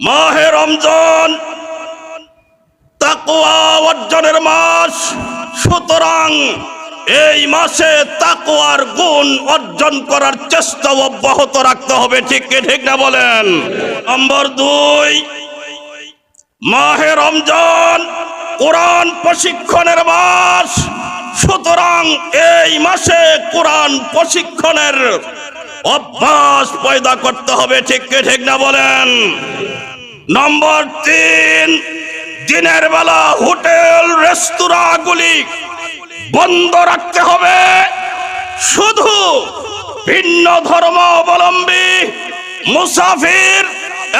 মাহে রমজান, তাকওয়া অর্জনের মাস। সুতরাং এই মাসে তাকওয়ার গুণ অর্জন করার চেষ্টা অব্যাহত রাখতে হবে, ঠিক ঠিক না বলেন? নম্বর দুই, মাহে রমজান কোরআন প্রশিক্ষণের মাস। সুতরাং এই মাসে কোরআন প্রশিক্ষণের অভ্যাস পয়দা করতে হবে, ঠিক ঠিক না বলেন? নম্বর তিন, দিনের বেলা হোটেল, রেস্তোরাঁগুলি বন্ধ রাখতে হবে। শুধু ভিন্ন ধর্ম অবলম্বী মুসাফির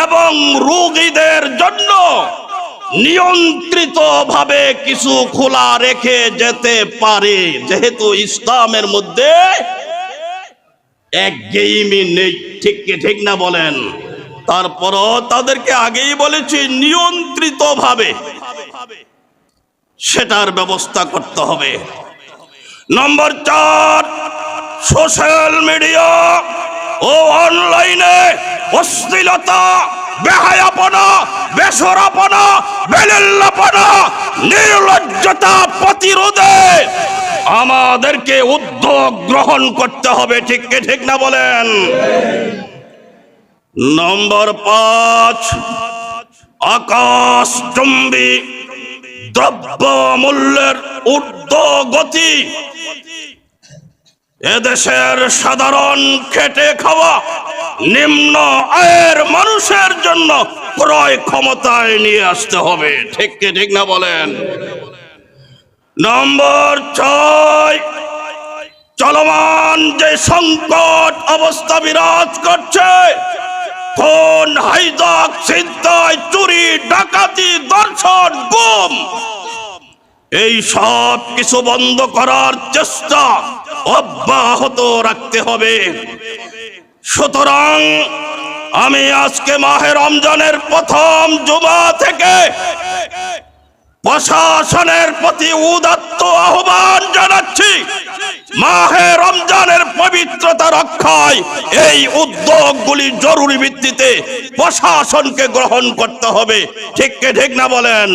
এবং রোগীদের জন্য নিয়ন্ত্রিত ভাবে কিছু খোলা রেখে যেতে পারে। যেহেতু ইসলামের মধ্যে এক গেইমি নেই। ঠিক ঠিক না বলেন? তারপরও তাদেরকে আগেই বলেছি নিয়ন্ত্রিত ভাবে সেটার ব্যবস্থা করতে হবে। নম্বর চার, সোশ্যাল মিডিয়া ও অনলাইনে অশ্লীলতা, বেহায়াপনা, বেসরাপনা, বেলিল্লাপনা, নির্লজ্জতা প্রতিরোধে আমাদেরকে উদ্যোগ গ্রহণ করতে হবে, ঠিক ঠিক না বলেন? নম্বর পাঁচ আকাশ চুম্বী দ্রব্য মূল্যের ঊর্ধ্বগতি। এদেশের সাধারণ খেটে খাওয়া নিম্ন আয়ের মানুষের জন্য ক্রয় ক্ষমতায় নিয়ে আসতে হবে। ঠিক কি ঠিক না বলেন? নম্বর ছয়, চলমান যে সংকট অবস্থা বিরাজ করছে কোন হাইজাক ছিনতাই, চুরি, ডাকাতি দর্শন গুম? এই সব কিছু বন্ধ করার চেষ্টা অব্যাহত রাখতে হবে। সুতরাং আমি আজকে মাহে রমজানের প্রথম জুমা থেকে প্রশাসনের প্রতি উদাত্ত আহ্বান জানাচ্ছি। মাহে রমজানের পবিত্রতা রক্ষায় এই উদ্যোগগুলি জরুরি ভিত্তিতে প্রশাসনকে গ্রহণ করতে হবে। ঠিক কে ঠিক না বলেন?